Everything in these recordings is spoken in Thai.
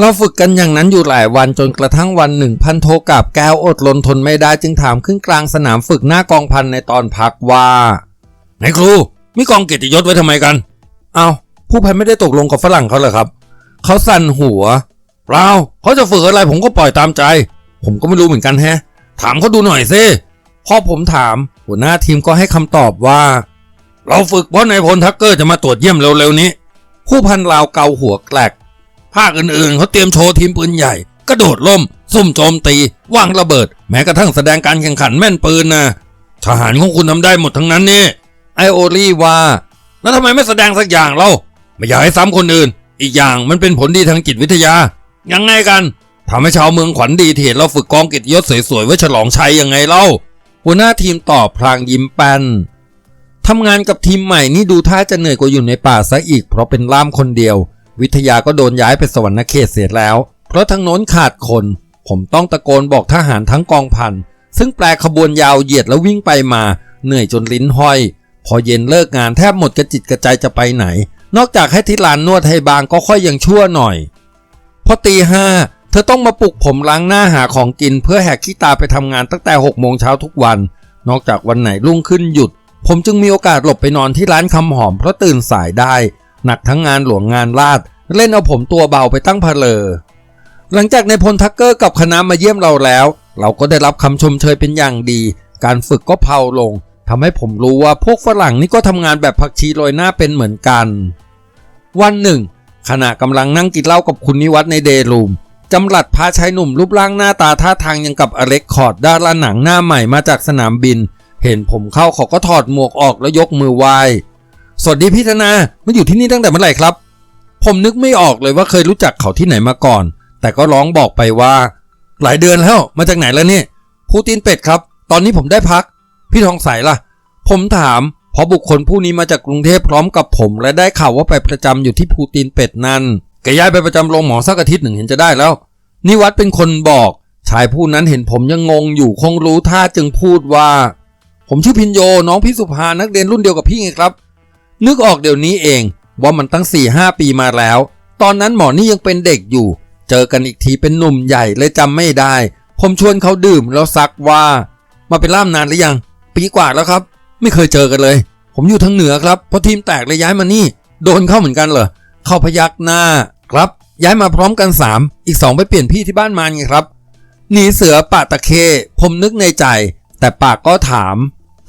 เราฝึกกันอย่างนั้นอยู่หลายวันจนกระทั่งวันหนึ่งพันโทกับแก้วอดรนทนไม่ได้จึงถามขึ้นกลางสนามฝึกหน้ากองพันในตอนพักว่าไหนครูมีกองเกียรติยศไว้ทำไมกัน เอาผู้พันไม่ได้ตกลงกับฝรั่งเขาเหรอครับ เขาสั่นหัวเปล่าเขาจะฝึกอะไรผมก็ปล่อยตามใจ ผมก็ไม่รู้เหมือนกันแฮะ ถามเขาดูหน่อยสิพอผมถาม หัวหน้าทีมก็ให้คำตอบว่า เราฝึกเพราะนายพลทักเกอร์จะมาตรวจเยี่ยมเร็วๆนี้ ผู้พันลาวเกาหัวแกลก ภาคอื่นๆเขาเตรียมโชว์ทีมปืนใหญ่ กระโดดล่ม ซุ่มโจมตีวางระเบิด แม้กระทั่งแสดงการแข่งขันแม่นปืนนะทหารของคุณทำได้หมดทั้งนั้นนี่ไอโอลี่ว่าแล้วทำไมไม่แสดงสักอย่างเล่าไม่อยากให้ซ้ำคนอื่น อีกอย่างมันเป็นผลดีทางจิตวิทยา ยังไงกันทำให้ชาวเมืองขวัญดีที่เห็นเราฝึกกองกียรติยศสวยๆไว้ฉลองชัยยังไงเล่า หัวหน้าทีมตอบพลางยิ้มแป้นทำงานกับทีมใหม่นี่ดูท่าจะเหนื่อยกว่าอยู่ในป่าซะอีกเพราะเป็นล่ามคนเดียว วิทยาก็โดนย้ายไปสวรรณเขตเสียแล้ว เพราะทั้งโน้นขาดคน ผมต้องตะโกนบอกทหารทั้งกองพัน ซึ่งแปลขบวนยาวเหยียดแล้ววิ่งไปมา เหนื่อยจนลิ้นห้อย พอเย็นเลิกงานแทบหมดกระจิตกระใจจะไปไหน นอกจากให้ที่ลานนวดให้บางก็ค่อยยังชั่วหน่อย พอตีห้าเธอต้องมาปลุกผมล้างหน้าหาของกินเพื่อแหกขี้ตาไปทำงานตั้งแต่หกโมงเช้าทุกวัน นอกจากวันไหนรุ่งขึ้นหยุด ผมจึงมีโอกาสหลบไปนอนที่ร้านคำหอมเพราะตื่นสายได้ หนักทั้งงานหลวงงานลาด เล่นเอาผมตัวเบาไปตั้งเพลอ หลังจากในายพลทักเกอร์กับคณะมาเยี่ยมเราแล้ว เราก็ได้รับคำชมเชยเป็นอย่างดี การฝึกก็เพาลงทำให้ผมรู้ว่าพวกฝรั่งนี่ก็ทำงานแบบผักชีโรยหน้าเป็นเหมือนกัน วันหนึ่ง ขณะกำลังนั่งกินเหล้ากับคุณนิวัฒในเดรูมจำหลัดพาชายหนุ่มรูปร่างหน้าตาท่าทางยังกับอเล็กคอร์ดดาราหนังหน้าใหม่มาจากสนามบิน เห็นผมเข้าเขาก็ถอดหมวกออกแล้วยกมือไหว้ สวัสดีพี่ธนามาอยู่ที่นี่ตั้งแต่เมื่อไหร่ครับ ผมนึกไม่ออกเลยว่าเคยรู้จักเขาที่ไหนมาก่อน แต่ก็ร้องบอกไปว่า หลายเดือนแล้วมาจากไหนแล้วเนี่ยพูตินเป็ดครับ ตอนนี้ผมได้พัก พี่ทองใสล่ะ ผมถาม เพราะบุคคลผู้นี้มาจากกรุงเทพพร้อมกับผม และได้ข่าวว่าไปประจำอยู่ที่ภูตินเป็ดนั่นแกย้ายไปประจำโรงหมอสักอาทิตย์หนึ่งเห็นจะได้แล้วนิวัดเป็นคนบอกชายผู้นั้นเห็นผมยังงงอยู่คงรู้ท่าจึงพูดว่า ผมชื่อพินโยน้องพี่สุภานักเรียนรุ่นเดียวกับพี่ไงครับ นึกออกเดี๋ยวนี้เองว่ามันตั้ง4ี่ห้าปีมาแล้ว ตอนนั้นหมอนี่ยังเป็นเด็กอยู่ เจอกันอีกทีเป็นหนุ่มใหญ่เลยจำไม่ได้ ผมชวนเขาดื่มแล้วซักว่า มาเป็นล่ามนานหรือยัง ปีกว่าแล้วครับ ไม่เคยเจอกันเลย ผมอยู่ทางเหนือครับเพราะทีมแตกเลยย้ายมานี่ โดนเข้าเหมือนกันเหรอเข้าพยักหน้าครับ ย้ายมาพร้อมกัน 3 อีก 2 ไปเปลี่ยนพี่ที่บ้านมานไงครับหนีเสือปะตะเค ผมนึกในใจ แต่ปากก็ถาม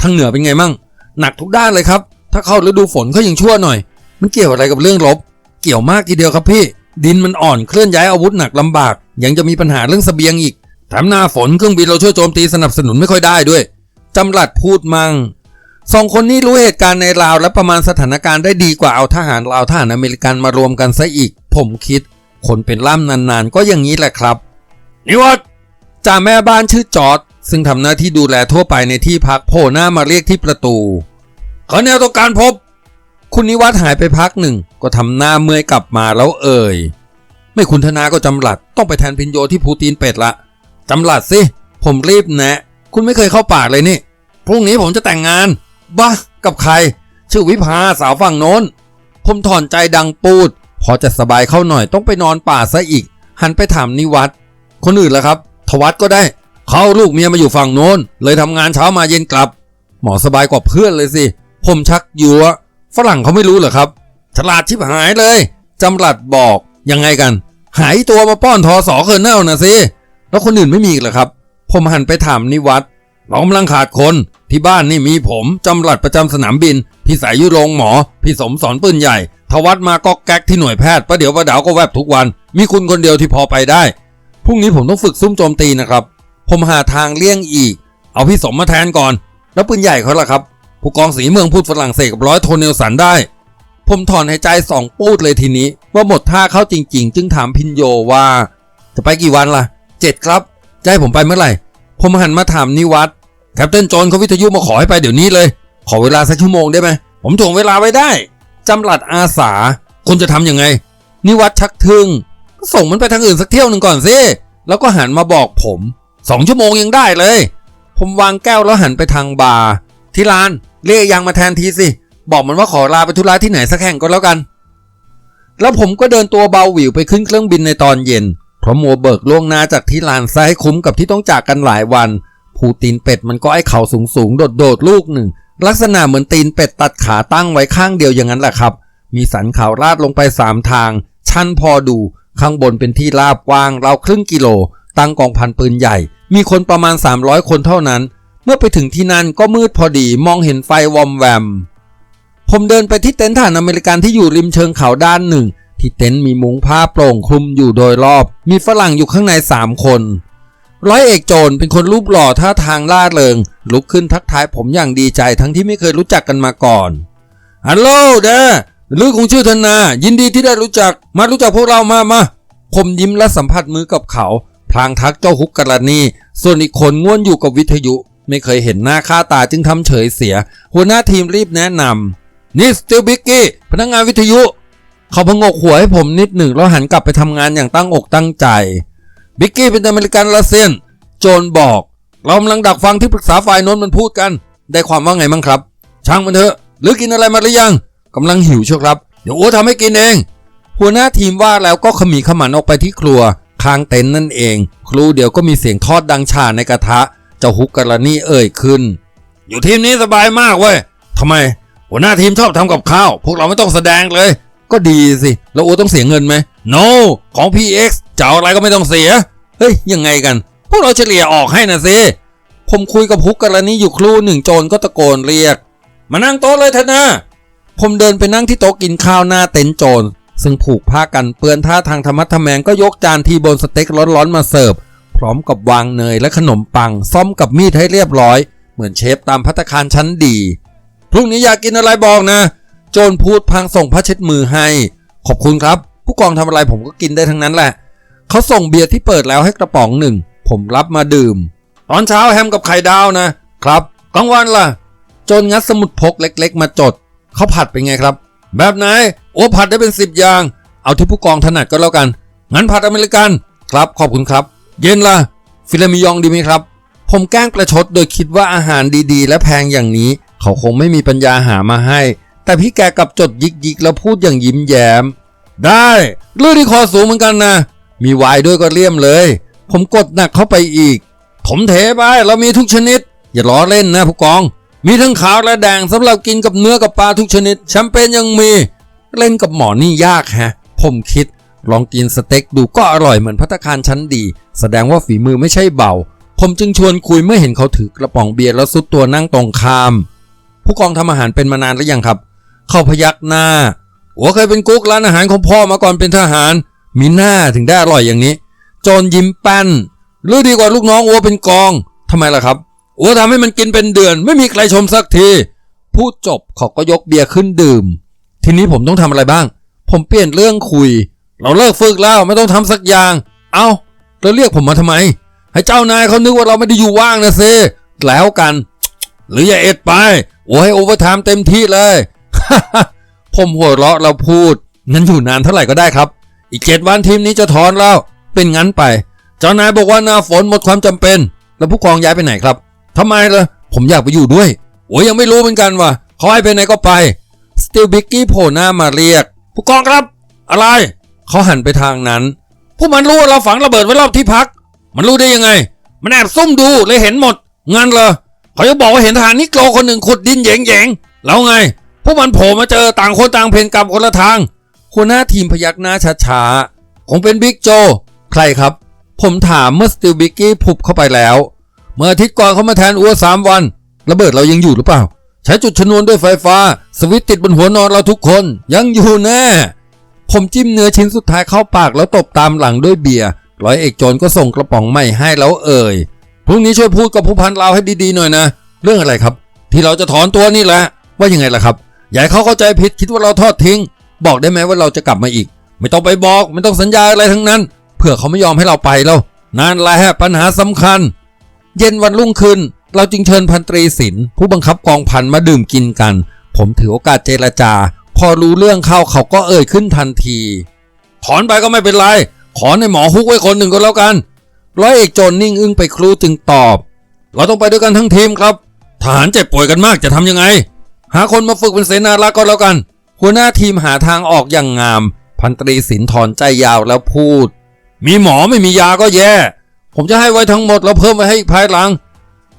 ทางเหนือเป็นไงมั่งหนักทุกด้านเลยครับ ถ้าเข้าฤดูฝนก็ยังชั่วหน่อย มันเกี่ยวอะไรกับเรื่องรบ เกี่ยวมากทีเดียวครับพี่ ดินมันอ่อนเคลื่อนย้ายอาวุธหนักลำบาก ยังจะมีปัญหาเรื่องเสบียงอีกแถมหน้าฝนเครื่องบินเราช่วยโจมตีสนับสนุนไม่ค่อยได้ด้วยจำหลัดพูดมั่งสองคนนี้รู้เหตุการณ์ในลาวและประมาณสถานการณ์ได้ดีกว่าเอาทหารลาวทหารอเมริกันมารวมกันซะอีก ผมคิด คนเป็นล่ามนานๆ ก็อย่างนี้แหละครับ นิวัตจ่าแม่บ้านชื่อจอร์ดซึ่งทำหน้าที่ดูแลทั่วไปในที่พักโผล่หน้ามาเรียกที่ประตู ขอแนวต้องการพบ คุณนิวัตหายไปพักหนึ่ง ก็ทำหน้าเมื่อยกลับมาแล้วเอ่ย ไม่คุณธนาก็จำหลัด ต้องไปแทนพินโยที่ภูตีนเป็ดละจำหลัดสิ ผมรีบแนะ คุณไม่เคยเข้าปากเลยนี่ พรุ่งนี้ผมจะแต่งงาน บ้า กับใคร ชื่อวิภาสาวฝั่งโน้น ผมถอนใจดังปูด พอจะสบายเข้าหน่อยต้องไปนอนป่าซะอีก หันไปถามนิวัตคนอื่นล่ะครับ ทวัตก็ได้ เขาเอาลูกเมียมาอยู่ฝั่งโน้น เลยทำงานเช้ามาเย็นกลับ หมอสบายกว่าเพื่อนเลยสิ ผมชักยัวฝรั่งเขาไม่รู้เหรอครับฉลาดชิบหายเลยจำหลัดบอกยังไงกัน หายตัวมาป้อนทอสอเคิร์เน่านะสิแล้วคนอื่นไม่มีอีกเหรอครับ ผมหันไปถามนิวัตเรากำลังขาดคนที่บ้านนี่มีผมจำหลัดประจำสนามบิน พี่สายยุโรงหมอ พี่สมสอนปืนใหญ่ ทวัดมาก็แก๊กที่หน่วยแพทย์ประเดี๋ยวประดาวก็แวบทุกวัน มีคุณคนเดียวที่พอไปได้พรุ่งนี้ผมต้องฝึกซุ่มโจมตีนะครับ ผมหาทางเลี่ยงอีก เอาพี่สมมาแทนก่อน แล้วปืนใหญ่เขาล่ะครับ ผู้กองสีเมืองพูดฝรั่งเศสกับร้อยโทเนลสันได้ ผมถอนหายใจสองปูดเลยทีนี้ ว่าหมดท่าเข้าจริง ๆ จึงถามพินโยว่า จะไปกี่วันล่ะเจ็ดครับจะให้ผมไปเมื่อไหร่ ผมหันมาถามนิวัตแคปเตนโจนเขาวิทยุมาขอให้ไปเดี๋ยวนี้เลย ขอเวลาสักชั่วโมงได้ไหมผมถ่วงเวลาไว้ได้จำหลัดอาสา คุณจะทำยังไง นิวัตชักทึ่งก็ส่งมันไปทางอื่นสักเที่ยวหนึ่งก่อนสิแล้วก็หันมาบอกผมสองชั่วโมงยังได้เลย ผมวางแก้วแล้วหันไปทางบาร์ที่ร้าน เรียกยังมาแทนทีสิ บอกมันว่าขอลาไปธุระที่ไหนสักแห่งก็แล้วกัน แล้วผมก็เดินตัวเบาหวิวไปขึ้นเครื่องบินในตอนเย็น เพราะมัวเบิกล่วงหน้าจากที่ลานซคุ้มกับที่ต้องจากกันหลายวัน ผูตีนเป็ดมันก็ไอ้เข่าสูงสูงโดดโดดลูกหนึ่ง ลักษณะเหมือนตีนเป็ดตัดขาตั้งไว้ข้างเดียวอย่างนั้นแหละครับ มีสันเขาราดลงไปสามทาง ชันพอดู ข้างบนเป็นที่ราบกว้างราวครึ่งกิโล ตั้งกองพันปืนใหญ่ มีคนประมาณ 300 คนเท่านั้น เมื่อไปถึงที่นั่นก็มืดพอดีมองเห็นไฟวอมแวม ผมเดินไปที่เต็นท์ฐานอเมริกันที่อยู่ริมเชิงเขาด้านหนึ่ง ที่เต็นท์มีมุ้งผ้าโปร่งคลุมอยู่โดยรอบ มีฝรั่งอยู่ข้างในสามคน ร้อยเอกโจรเป็นคนรูปหล่อท่าทางล่าเริง ลุกขึ้นทักทายผมอย่างดีใจทั้งที่ไม่เคยรู้จักกันมาก่อนฮัลโหลเด้อลือคงชื่อธนา ยินดีที่ได้รู้จัก มารู้จักพวกเรามามาผมยิ้มและสัมผัสมือกับเขา พลางทักเจ้าฮุกกรณี ส่วนอีกคนง่วนอยู่กับวิทยุ ไม่เคยเห็นหน้าค่าตาจึงทำเฉยเสีย หัวหน้าทีมรีบแนะนำนี่สติลบิกกี้พนักงานวิทยุ เขาพงกหัวให้ผมนิดหนึ่งแล้วหันกลับไปทำงานอย่างตั้งอกตั้งใจ บิกกี้เป็นอเมริกันลาเซียน โจนบอก เรากำลังดักฟังที่ปรึกษาฝ่ายโน้นมันพูดกัน ได้ความว่าไงมั่งครับ ช่างมันเถอะ หรือกินอะไรมาหรือยังกำลังหิวเชียวครับ เดี๋ยวโอ้ทำให้กินเอง หัวหน้าทีมว่าแล้วก็ขมีขมันออกไปที่ครัวข้างเต็นท์นั่นเอง ครูเดี๋ยวก็มีเสียงทอดดังชาในกระทะ เจ้าฮุกการณีเอ่ยขึ้น อยู่ทีมนี้สบายมากเว้ยทำไม หัวหน้าทีมชอบทำกับข้าว พวกเราไม่ต้องแสดงเลย ก็ดีสิ แล้วโอต้องเสียเงินไหม no ของ PX จะเอาอะไรก็ไม่ต้องเสีย เฮ้ย ยังไงกัน พวกเราเฉลี่ยออกให้นะสิผมคุยกับฮุกการณีอยู่ครู่หนึ่งโจรก็ตะโกนเรียก มานั่งโต๊ะเลยเถอะนะผมเดินไปนั่งที่โต๊ะกินข้าวหน้าเต็นท์โจรซึ่งผูกผ้ากันเปื้อนท่าทางธรรมะทแมงก็ยกจานทีบนสเต็กร้อนๆมาเสิร์ฟ พร้อมกับวางเนยและขนมปัง ซ่อมกับมีดให้เรียบร้อย เหมือนเชฟตามพัตคารชั้นดี พรุ่งนี้อยากกินอะไรบอกนะ โจรพูดพางส่งผ้าเช็ดมือให้ ขอบคุณครับ ผู้กองทำอะไรผมก็กินได้ทั้งนั้นแหละ เขาส่งเบียร์ที่เปิดแล้วให้กระป๋องหนึ่ง ผมรับมาดื่ม ตอนเช้าแฮมกับไข่ดาวนะ ครับกลางวันล่ะ โจนงัดสมุดพกเล็ก ๆ มาจด เขาผัดเป็นไงครับ แบบไหน โอ้ผัดได้เป็นสิบอย่าง เอาที่ผู้กองถนัดก็แล้วกัน งั้นผัดอเมริกัน ครับ ขอบคุณครับ เย็นล่ะ ฟิเลมิยองดีไหมครับ ผมแกล้งประชดโดยคิดว่าอาหารดีๆ และแพงอย่างนี้ เขาคงไม่มีปัญญาหามาให้ แต่พี่แกกลับจดยิกๆแล้วพูดอย่างยิ้มแย้ม ได้เลือดที่คอสูงเหมือนกันนะ มีวน์ด้วยก็เลี่ยมเลย ผมกดหนักเข้าไปอีกถมเทไปเรามีทุกชนิด อย่าล้อเล่นนะผู้กอง มีทั้งขาวและแดงสำหรับกินกับเนื้อกับปลาทุกชนิดแชมเปญยังมี เล่นกับหมอนี่ยากแฮะ ผมคิด ลองกินสเต็กดูก็อร่อยเหมือนพัตคารชั้นดี แสดงว่าฝีมือไม่ใช่เบา ผมจึงชวนคุยเมื่อเห็นเขาถือกระป๋องเบียร์แล้วซุดตัวนั่งตรงข้าม ผู้กองทำอาหารเป็นมานานหรือยังครับ เขาพยักหน้าหัวเคยเป็นกุ๊กร้านอาหารของพ่อมาก่อนเป็นทหาร มีหน้าถึงได้อร่อยอย่างนี้ โจรยิ้มแป้นหรือดีกว่าลูกน้องอัวเป็นกองทำไมล่ะครับอัวทำให้มันกินเป็นเดือน ไม่มีใครชมสักทีพูดจบเขาก็ยกเบียร์ขึ้นดื่ม ทีนี้ผมต้องทำอะไรบ้าง ผมเปลี่ยนเรื่องคุย เราเลิกฝึกแล้วไม่ต้องทำสักอย่าง เอา้าแล้วเรียกผมมาทำไม ให้เจ้านายเขานึกว่าเราไม่ได้อยู่ว่างนะเซแล้วกัน หรืออย่าเอ็ดไป โอ้ให้โอเวอร์ไทม์เต็มที่เลย ผมหัวเราะเราพูด งั้นอยู่นานเท่าไหร่ก็ได้ครับ อีกเจ็ดวันทีมนี้จะถอนแล้ว เป็นงั้นไป เจ้านายบอกว่าหน้าฝนหมดความจำเป็น แล้วผู้กองย้ายไปไหนครับทำไมล่ะ ผมอยากไปอยู่ด้วย โอ้ยยังไม่รู้เหมือนกันว่ะเขาให้ไปไหนก็ไป สติลบิกกี้โผล่หน้ามาเรียก ผู้กองครับ อะไร เขาหันไปทางนั้น พวกมันรู้ว่าเราฝังระเบิดไว้รอบที่พัก มันรู้ได้ยังไง มันแอบซุ่มดูเลยเห็นหมด งั้นเหรอเขาจะบอกว่าเห็นทหารนิโกรคนหนึ่งขุดดินแยงๆแล้วไง พวกมันโผล่มาเจอต่างคนต่างเพนกลับคนละทางหัวหน้าทีมพยักหน้าช้าๆคงเป็นบิ๊กโจ ใครครับ ผมถามเมื่อสติลบิกกี้พุบเข้าไปแล้ว เมื่ออาทิตย์ก่อนเขามาแทนอัวสามวัน ระเบิดเรายังอยู่หรือเปล่า ใช้จุดชนวนด้วยไฟฟ้า สวิตติดบนหัวนอนเราทุกคน ยังอยู่แน่ ผมจิ้มเนื้อชิ้นสุดท้ายเข้าปากแล้วตบตามหลังด้วยเบียร์ร้อยเอกโจรก็ส่งกระป๋องใหม่ให้แล้วเอ่ยพรุ่งนี้ช่วยพูดกับผู้พันเราให้ดีๆหน่อยนะ เรื่องอะไรครับ ที่เราจะถอนตัวนี่แหละว่ายังไงล่ะครับอย่าให้เขาเข้าใจผิดคิดว่าเราทอดทิ้ง บอกได้ไหมว่าเราจะกลับมาอีก ไม่ต้องไปบอก ไม่ต้องสัญญาอะไรทั้งนั้นเผื่อเขาไม่ยอมให้เราไปแล้วนั่นแหละฮะปัญหาสำคัญ เย็นวันรุ่งขึ้น เราจึงเชิญพันตรีศิลป์ผู้บังคับกองพันมาดื่มกินกัน ผมถือโอกาสเจรจา พอรู้เรื่องเข้าเขาก็เอ่ยขึ้นทันที ถอนไปก็ไม่เป็นไร ขอในหมอฮุกไว้คนหนึ่งก็แล้วกัน ร้อยเอกโจรนิ่งอึ้งไปครูจึงตอบ เราต้องไปด้วยกันทั้งทีมครับ ทหารเจ็บป่วยกันมากจะทำยังไง หาคนมาฝึกเป็นเสนารักก็แล้วกัน หัวหน้าทีมหาทางออกอย่างงาม พันตรีสินถอนใจยาวแล้วพูด มีหมอไม่มียาก็แย่ ผมจะให้ไว้ทั้งหมดแล้วเพิ่มไว้ให้อีกภายหลัง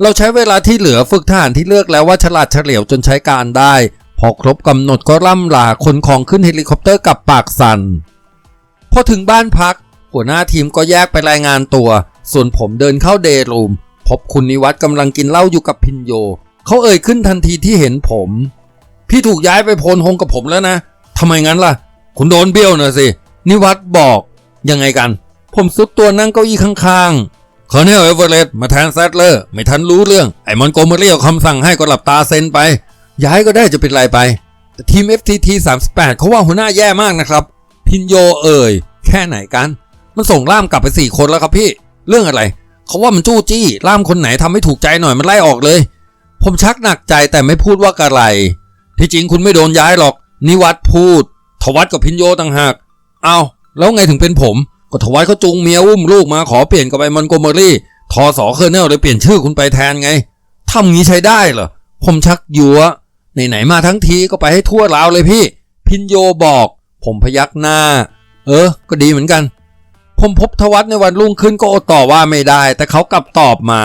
เราใช้เวลาที่เหลือฝึกทหารที่เลือกแล้วว่าฉลาดเฉลียวจนใช้การได้ พอครบกำหนดก็ร่ำลาคนของขึ้นเฮลิคอปเตอร์กลับปากสันพอถึงบ้านพัก หัวหน้าทีมก็แยกไปรายงานตัว ส่วนผมเดินเข้าเดย์รูม พบคุณนิวัตกำลังกินเหล้าอยู่กับพินโย เขาเอ่ยขึ้นทันทีที่เห็นผม พี่ถูกย้ายไปโพลฮงกับผมแล้วนะทำไมงั้นล่ะ คุณโดนเบี้ยวนะสิ นิวัตบอก ยังไงกัน ผมซุดตัวนั่งเก้าอี้ข้างๆคอร์เนลเอเวอเรสต์มาแทนแซดเลอร์ ไม่ทันรู้เรื่อง ไอ้มอนโกเมอรี่เอาคำสั่งให้ก็หลับตาเซ็นไป ย้ายก็ได้จะเป็นไรไปแต่ทีม FTT 38เขาว่าหัวหน้าแย่มากนะครับ พินโยเอ่ย แค่ไหนกัน มันส่งล่ามกลับไปสี่คนแล้วครับพี่ เรื่องอะไร เขาว่ามันจู้จี้ ล่ามคนไหนทำให้ถูกใจหน่อยมันไล่ออกเลย ผมชักหนักใจแต่ไม่พูดว่าอะไร ที่จริงคุณไม่โดนย้ายหรอก นิวัตพูด ทวัตกับพินโยต่างหาก เอาแล้วไงถึงเป็นผม ก็ทวัตเขาจูงเมียอุ้มลูกมาขอเปลี่ยนกับไปมอนโกเมอรี่ ทอสอเคอร์เนลเลยเปลี่ยนชื่อคุณไปแทนไงทำงี้ใช้ได้เหรอ ผมชักยัว ไหนๆมาทั้งทีก็ไปให้ทั่วลาวเลยพี่ พินโยบอก ผมพยักหน้า เออ ก็ดีเหมือนกัน ผมพบทวัตในวันรุ่งขึ้นก็อดต่อว่าไม่ได้ แต่เขากลับตอบมา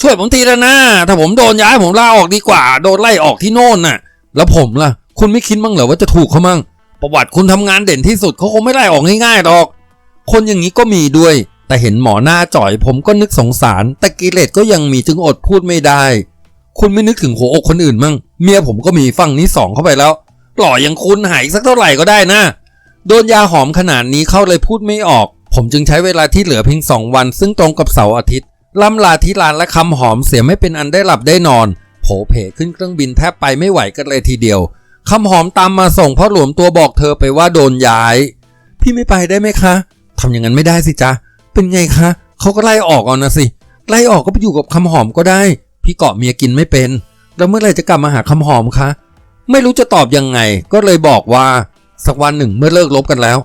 ช่วยผมทีละนะถ้าผมโดนย้ายผมลาออกดีกว่า โดนไล่ออกที่โน่นน่ะ แล้วผมล่ะ คุณไม่คิดบ้างเหรอว่าจะถูกเขามั่งประวัติคุณทำงานเด่นที่สุดเขาคงไม่ไล่ออกง่ายๆหรอก คนอย่างนี้ก็มีด้วย แต่เห็นหมอหน้าจ่อยผมก็นึกสงสาร แต่กิเลสก็ยังมีจึงอดพูดไม่ได้ คุณไม่นึกถึงหัวอกคนอื่นมั่ง เมียผมก็มีฝั่งนี้สองเข้าไปแล้ว หล่ออย่างคุณหายสักเท่าไหร่ก็ได้นะ โดนยาหอมขนาดนี้เข้าเลยพูดไม่ออก ผมจึงใช้เวลาที่เหลือเพียงสองวัน ซึ่งตรงกับเสาร์อาทิตย์ล่ำลาที่ลานและคำหอมเสียไม่เป็นอันได้หลับได้นอนโผเพขึ้นเครื่องบินแทบไปไม่ไหวกันเลยทีเดียวคำหอมตามมาส่งเพราะหลวมตัวบอกเธอไปว่าโดนย้าย พี่ไม่ไปได้ไหมคะทำอย่างนั้นไม่ได้สิจ๊ะเป็นไงคะเขาก็ไล่ออกเอานะสิไล่ออกก็ไปอยู่กับคำหอมก็ได้ พี่เกาะเมียกินไม่เป็น แล้วเมื่อไรจะกลับมาหาคำหอมคะ ไม่รู้จะตอบยังไง ก็เลยบอกว่า สักวันหนึ่งเมื่อเลิกลบกันแล้ว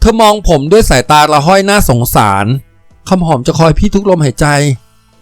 เธอมองผมด้วยสายตาละห้อยหน้าสงสารคำหอมจะคอยพี่ทุกลมหายใจ